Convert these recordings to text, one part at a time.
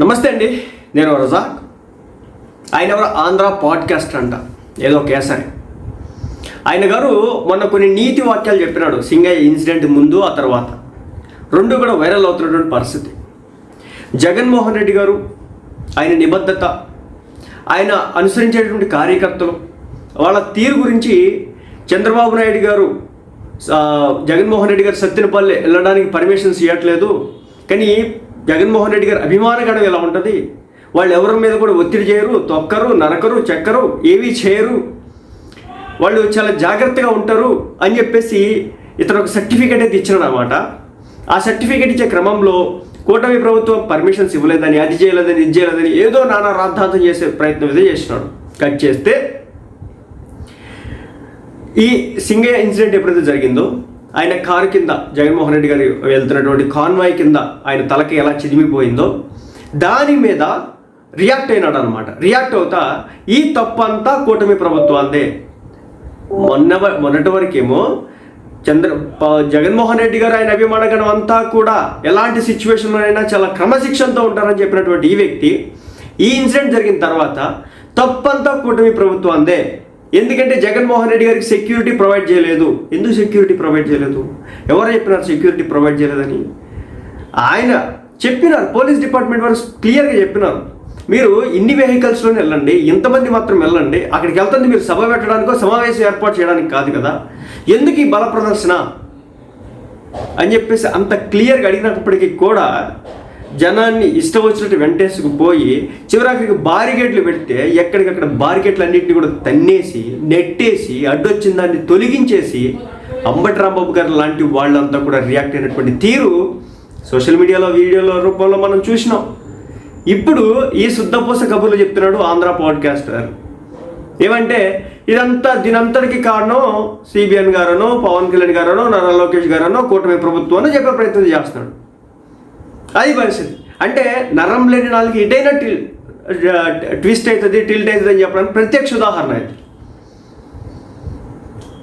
నమస్తే అండి నేను రజాక్. ఆయన ఎవరు ఆంధ్ర పాడ్కాస్ట్ అంట ఏదో కేసరి. ఆయన గారు మొన్న కొన్ని నీతి వాక్యాలు చెప్పినాడు సింగయ్య ఇన్సిడెంట్ ముందు ఆ తర్వాత. రెండు కూడా వైరల్ అవుతున్నటువంటి పరిస్థితి. జగన్మోహన్ రెడ్డి గారు ఆయన నిబద్ధత ఆయన అనుసరించేటువంటి కార్యకర్తలు వాళ్ళ తీరు గురించి చంద్రబాబు నాయుడు గారు జగన్మోహన్ రెడ్డి గారు సత్తినపల్లి వెళ్ళడానికి పర్మిషన్స్ ఇవ్వట్లేదు. కానీ జగన్మోహన్ రెడ్డి గారి అభిమానగడం ఎలా ఉంటుంది? వాళ్ళు ఎవరి మీద కూడా ఒత్తిడి చేయరు తొక్కరు నరకరు చెక్కరు ఏమీ చేయరు. వాళ్ళు చాలా జాగ్రత్తగా ఉంటారు అని చెప్పేసి ఇతను ఒక సర్టిఫికేట్ అయితే ఇచ్చినాడు అనమాట ఆ సర్టిఫికేట్ ఇచ్చే క్రమంలో కూటమి ప్రభుత్వం పర్మిషన్స్ ఇవ్వలేదని అది చేయలేదని ఇది చేయలేదని ఏదో నానా రాద్ధాంతం చేసే ప్రయత్నం అయితే చేసినాడు. కట్ చేస్తే ఈ సింగయ్య ఇన్సిడెంట్ ఎప్పుడైతే జరిగిందో ఆయన కారు కింద జగన్మోహన్ రెడ్డి గారు వెళ్తున్నటువంటి కాన్వాయ్ కింద ఆయన తలకి ఎలా చిదిమిపోయిందో దాని మీద రియాక్ట్ అయినాడు అనమాట రియాక్ట్ అవుతా ఈ తప్పంతా కూటమి ప్రభుత్వాందే మొన్న మొన్నటి వరకేమో చంద్ర జగన్మోహన్ రెడ్డి గారు ఆయన అభిమానగణం అంతా కూడా ఎలాంటి సిచ్యువేషన్లో అయినా చాలా క్రమశిక్షణతో ఉంటారని చెప్పినటువంటి ఈ వ్యక్తి ఈ ఇన్సిడెంట్ జరిగిన తర్వాత తప్పంతా కూటమి ప్రభుత్వం అందే ఎందుకంటే జగన్మోహన్ రెడ్డి గారికి సెక్యూరిటీ ప్రొవైడ్ చేయలేదు. ఎందుకు సెక్యూరిటీ ప్రొవైడ్ చేయలేదు? ఎవరు చెప్పినారు సెక్యూరిటీ ప్రొవైడ్ చేయలేదని? ఆయన చెప్పినారు పోలీస్ డిపార్ట్మెంట్ వారు క్లియర్గా చెప్పినారు. మీరు ఇన్ని వెహికల్స్లోనే వెళ్ళండి ఇంతమంది మాత్రం వెళ్ళండి అక్కడికి వెళ్తుంది మీరు సభ పెట్టడానికో సమావేశం ఏర్పాటు చేయడానికి కాదు కదా. ఎందుకు ఈ బల ప్రదర్శన? అని చెప్పేసి అంత క్లియర్గా అడిగినప్పటికీ కూడా జనాన్ని ఇష్టం వచ్చినట్టు వెంటేసుకుపోయి చివరాఖరికి బారిగేట్లు పెడితే ఎక్కడికక్కడ బారిగేట్లు అన్నింటినీ కూడా తన్నేసి నెట్టేసి అడ్డొచ్చిన దాన్ని తొలగించేసి అంబటి రాంబాబు గారు లాంటి వాళ్ళంతా కూడా రియాక్ట్ అయినటువంటి తీరు సోషల్ మీడియాలో వీడియోల రూపంలో మనం చూసినాం. ఇప్పుడు ఈ శుద్ధపూస కబుర్లు చెప్తున్నాడు ఆంధ్ర పాడ్కాస్టర్. ఏమంటే ఇదంతా దీనంతటికి కారణం సిబిఎన్ గారనో పవన్ కళ్యాణ్ గారనో నారా లోకేష్ గారనో కూటమి ప్రభుత్వం అని చెప్పే ప్రయత్నం చేస్తున్నాడు. అది పరిస్థితి. అంటే నరం లేని నాలుగు ఇటైనా టిల్ ట్విస్ట్ అవుతుంది టిల్ట్ అవుతుంది అని చెప్పడానికి ప్రత్యక్ష ఉదాహరణ ఇది.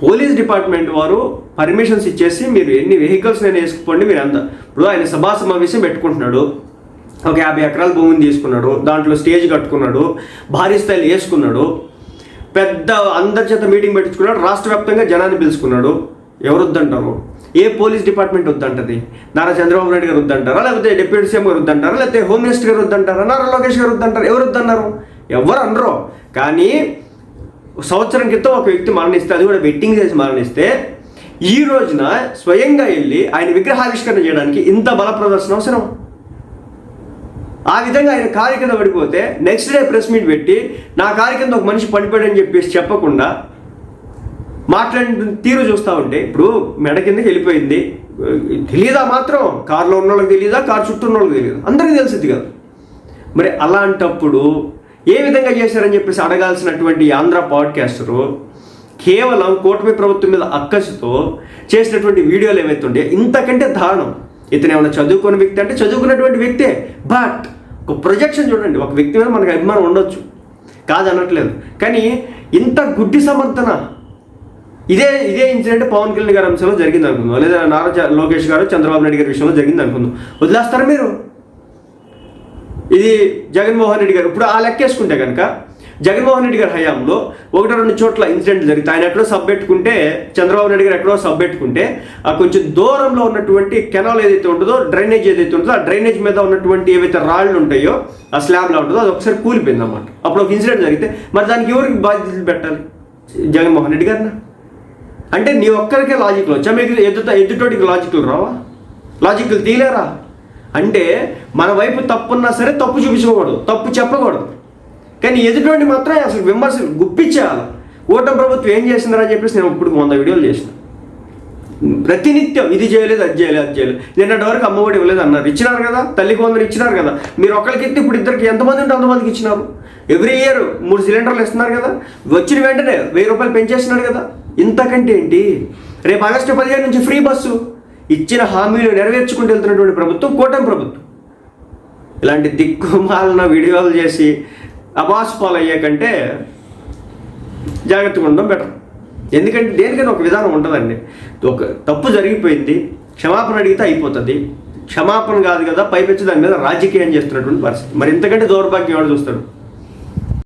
పోలీస్ డిపార్ట్మెంట్ వారు పర్మిషన్స్ ఇచ్చేసి మీరు ఎన్ని వెహికల్స్ నేను వేసుకోండి మీరు అంత. ఇప్పుడు ఆయన సభా సమావేశం పెట్టుకుంటున్నాడు. ఒక యాభై ఎకరాల భూమిని తీసుకున్నాడు దాంట్లో స్టేజ్ కట్టుకున్నాడు భారీ స్థాయిలు వేసుకున్నాడు. పెద్ద అందరి చేత మీటింగ్ పెట్టించుకున్నాడు రాష్ట్ర వ్యాప్తంగా జనాన్ని పిలుచుకున్నాడు. ఎవరొద్దంటారు? ఏ పోలీస్ డిపార్ట్మెంట్ వద్దంటది? నారా చంద్రబాబు నాయుడు గారు వద్దంటారా? లేకపోతే డిప్యూటీ సీఎం గారు వద్దంటారా? లేకపోతే హోమ్ మినిస్టర్ గారు వద్దంటారా? నారా లోకేష్ గారు వద్దంటారు? ఎవరు వద్దన్నారు? ఎవరు అనరు. కానీ సంవత్సరం క్రితం ఒక వ్యక్తి మరణిస్తే అది కూడా బెట్టింగ్ చేసి మరణిస్తే ఈ రోజున స్వయంగా వెళ్ళి ఆయన విగ్రహావిష్కరణ చేయడానికి ఇంత బల ప్రదర్శన అవసరం. ఆ విధంగా ఆయన కారు కింద పడిపోతే నెక్స్ట్ డే ప్రెస్ మీట్ పెట్టి నా కారు కింద ఒక మనిషి పడిపోయాడని చెప్పేసి చెప్పకుండా మాట్లాడిన తీరు చూస్తూ ఉంటే ఇప్పుడు మెడ కిందకి వెళ్ళిపోయింది. తెలియదా మాత్రం? కారులో ఉన్న వాళ్ళకి తెలియదా కారు చుట్టూ ఉన్న వాళ్ళకి తెలియదు అందరికీ తెలిసింది కదా. మరి అలాంటప్పుడు ఏ విధంగా చేశారని చెప్పేసి అడగాల్సినటువంటి ఆంధ్ర పాడ్కాస్టరు కేవలం కూటమి ప్రభుత్వం మీద అక్కసుతో చేసినటువంటి వీడియోలు ఏమైతుండే ఇంతకంటే దారుణం. ఇతను ఏమైనా చదువుకున్న వ్యక్తి అంటే చదువుకున్నటువంటి వ్యక్తే. బట్ ఒక ప్రొజెక్షన్ చూడండి. ఒక వ్యక్తి మీద మనకు అభిమానం ఉండొచ్చు. కాదనట్లేదు. కానీ ఇంత గుడ్డి సమర్థన ఇదే ఇదే ఇన్సిడెంట్ పవన్ కళ్యాణ్ గారి అంశంలో జరిగింది అనుకుందాం. లేదా నారా లోకేష్ గారు చంద్రబాబు నాయుడు గారి విషయంలో జరిగింది అనుకుందాం. వదిలేస్తారా మీరు? ఇది జగన్మోహన్ రెడ్డి గారు ఇప్పుడు ఆ లెక్కేసుకుంటే కనుక జగన్మోహన్ రెడ్డి గారి హయాంలో ఒకటి రెండు చోట్ల ఇన్సిడెంట్ జరిగితే ఆయన ఎక్కడో సబ్ పెట్టుకుంటే చంద్రబాబు నాయుడు గారు ఎక్కడో సబ్ పెట్టుకుంటే ఆ కొంచెం దూరంలో ఉన్నటువంటి కెనాల్ ఏదైతే ఉంటుందో డ్రైనేజ్ ఏదైతే ఉంటుందో ఆ డ్రైనేజ్ మీద ఉన్నటువంటి ఏవైతే రాళ్ళు ఉంటాయో ఆ స్లాబ్లో ఉంటుందో అది ఒకసారి కూలిపోయింది అన్నమాట అప్పుడు ఒక ఇన్సిడెంట్ జరిగితే మరి దానికి ఎవరికి బాధ్యతలు పెట్టాలి? జగన్మోహన్ రెడ్డి గారినా? అంటే నీ ఒక్కరికే లాజిక్లు వచ్చా? మీకు ఎదుట ఎదుటోటికి లాజిక్లు రావా? లాజిక్లు తీలేరా అంటే మన వైపు తప్పున్నా సరే తప్పు చూపించకూడదు తప్పు చెప్పకూడదు. కానీ ఎదుటోటి మాత్రం అసలు విమర్శలు గుప్పించేయాలి ఓటమి ప్రభుత్వం ఏం చేసిందని చెప్పేసి నేను ఇప్పుడు వంద వీడియోలు చేసిన. ప్రతినిత్యం ఇది చేయలేదు అది చేయలేదు అది చేయలేదు. నిన్నటి వరకు అమ్మఒడి ఇవ్వలేదు అన్నారు. ఇచ్చినారు కదా? తల్లికి కొందరు ఇచ్చినారు కదా? మీరు ఒకరికి ఎత్తి ఇప్పుడు ఇద్దరికి ఎంతమంది ఉంటే అంతమందికి ఇచ్చినారు? ఎవ్రీ ఇయర్ మూడు సిలిండర్లు ఇస్తున్నారు కదా? వచ్చిన వెంటనే వెయ్యి రూపాయలు పెంచేస్తున్నాడు కదా? ఇంతకంటే ఏంటి? రేపు ఆగస్టు పదిహేను నుంచి ఫ్రీ బస్సు. ఇచ్చిన హామీలు నెరవేర్చుకుంటూ వెళ్తున్నటువంటి ప్రభుత్వం కూటమి ప్రభుత్వం. ఇలాంటి దిక్కుమాలన వీడియోలు చేసి అబాస్ ఫాలో అయ్యే కంటే జాగ్రత్తగా ఉండడం బెటర్ ఎందుకంటే దేనికైనా ఒక విధానం ఉంటుందండి. ఒక తప్పు జరిగిపోయింది క్షమాపణ అడిగితే అయిపోతుంది. క్షమాపణ కాదు కదా పైపెచ్చి దాని మీద రాజకీయం చేస్తున్నటువంటి పరిస్థితి. మరి ఇంతకంటే దౌర్భాగ్యం ఎవరు చూస్తాడు?